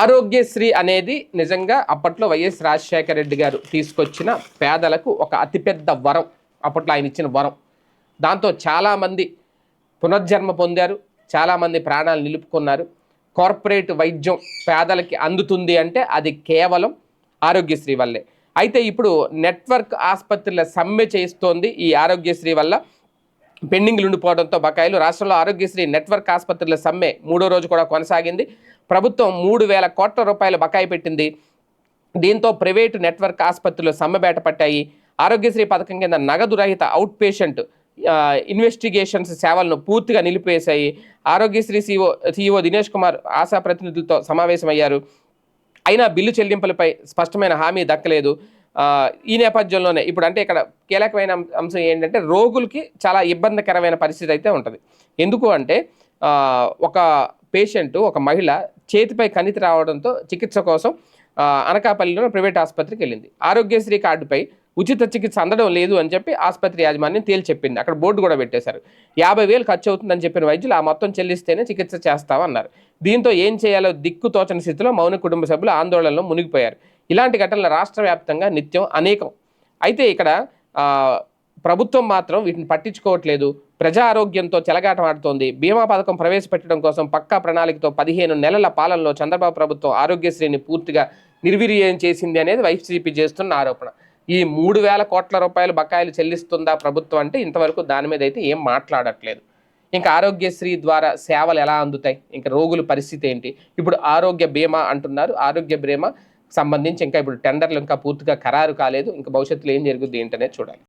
ఆరోగ్యశ్రీ అనేది నిజంగా అప్పట్లో వైఎస్ రాజశేఖర రెడ్డి గారు తీసుకొచ్చిన పేదలకు ఒక అతిపెద్ద వరం. అప్పట్లో ఆయన ఇచ్చిన వరం. దాంతో చాలామంది పునర్జన్మ పొందారు. చాలామంది ప్రాణాలు నిలుపుకున్నారు. కార్పొరేట్ వైద్యం పేదలకి అందుతుంది అంటే అది కేవలం ఆరోగ్యశ్రీ వల్లే. అయితే ఇప్పుడు నెట్వర్క్ ఆసుపత్రుల సమ్మె చేస్తోంది ఈ ఆరోగ్యశ్రీ వల్ల. పెండింగ్లు ఉండిపోవడంతో బకాయిలు రాష్ట్రంలో ఆరోగ్యశ్రీ నెట్వర్క్ ఆసుపత్రుల సమ్మె మూడో రోజు కూడా కొనసాగింది. ప్రభుత్వం మూడు వేల కోట్ల రూపాయల బకాయి పెట్టింది. దీంతో ప్రైవేటు నెట్వర్క్ ఆసుపత్రులు సమ్మెబేట పట్టాయి. ఆరోగ్యశ్రీ పథకం కింద నగదు రహిత అవుట్ పేషెంట్ ఇన్వెస్టిగేషన్స్ సేవలను పూర్తిగా నిలిపివేశాయి. ఆరోగ్యశ్రీ సీఓ సీఈఓ దినేష్ కుమార్ ఆశా ప్రతినిధులతో సమావేశమయ్యారు. అయినా బిల్లు చెల్లింపులపై స్పష్టమైన హామీ దక్కలేదు. ఈ నేపథ్యంలోనే ఇప్పుడు అంటే ఇక్కడ కీలకమైన అం- అంశం ఏంటంటే రోగులకి చాలా ఇబ్బందికరమైన పరిస్థితి అయితే ఉంటుంది. ఎందుకు అంటే ఒక పేషెంట్ ఒక మహిళ చేతిపై కణితి రావడంతో చికిత్స కోసం అనకాపల్లిలో ప్రైవేట్ ఆసుపత్రికి వెళ్ళింది. ఆరోగ్యశ్రీ కార్డుపై ఉచిత చికిత్స అందడం లేదు అని చెప్పి ఆసుపత్రి యాజమాన్యం తేల్చి చెప్పింది. అక్కడ బోర్డు కూడా పెట్టేశారు. యాభై వేలు ఖర్చు అవుతుందని చెప్పిన వైద్యులు ఆ మొత్తం చెల్లిస్తేనే చికిత్స చేస్తామన్నారు దీంతో ఏం చేయాలో దిక్కు తోచని స్థితిలో మౌన కుటుంబ సభ్యులు ఆందోళనలో మునిగిపోయారు. ఇలాంటి ఘటనలు రాష్ట్ర వ్యాప్తంగా నిత్యం అనేకం. అయితే ఇక్కడ ప్రభుత్వం మాత్రం వీటిని పట్టించుకోవట్లేదు. ప్రజా ఆరోగ్యంతో చెలగాటమాడుతోంది. బీమా పథకం ప్రవేశపెట్టడం కోసం పక్కా ప్రణాళికతో పదిహేను నెలల పాలనలో చంద్రబాబు ప్రభుత్వం ఆరోగ్యశ్రీని పూర్తిగా నిర్వీర్యం చేసింది అనేది వైసీపీ చేస్తున్న ఆరోపణ. ఈ మూడు వేల కోట్ల రూపాయలు బకాయిలు చెల్లిస్తుందా ప్రభుత్వం అంటే ఇంతవరకు దాని మీద అయితే ఏం మాట్లాడట్లేదు. ఇంకా ఆరోగ్యశ్రీ ద్వారా సేవలు ఎలా అందుతాయి? ఇంకా రోగుల పరిస్థితి ఏంటి? ఇప్పుడు ఆరోగ్య బీమా అంటున్నారు. ఆరోగ్య బీమా సంబంధించి ఇంకా ఇప్పుడు టెండర్లు ఇంకా పూర్తిగా ఖరారు కాలేదు. ఇంకా భవిష్యత్తులో ఏం జరుగుద్ది ఏంటనేది చూడాలి.